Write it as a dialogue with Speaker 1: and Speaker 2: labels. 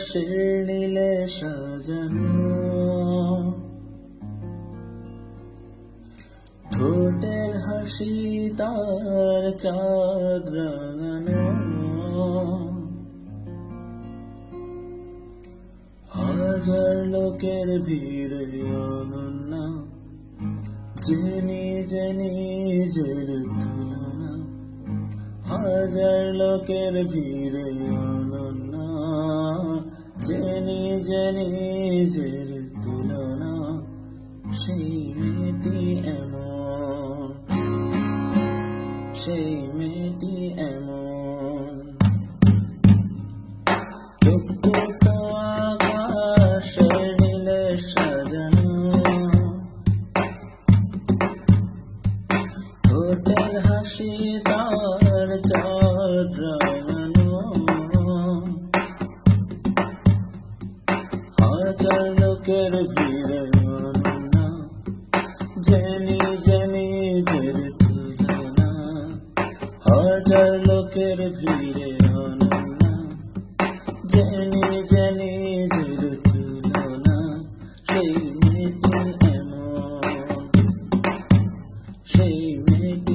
Speaker 1: আকাশের নীলে সাজানো ঠোঁটের হাসি তার চাঁদ হাজার লোকের ভিড়ে অনন্য যে নিজে নিজের তুলনা হাজার লোকের ভিড়ে অনন্য নিজে নিজের তুলনা সেই মেয়েটি এমন সেই মেয়েটি এমন। সাজানো। হাসি হাজার লোকের ভিড় না? জেনি জেনি জের তুলনা হাজার লোকের ভিড়ে না। জেনি জেনি জের তুলনা সেই মেয়েটি এমন, সেই মেয়েটি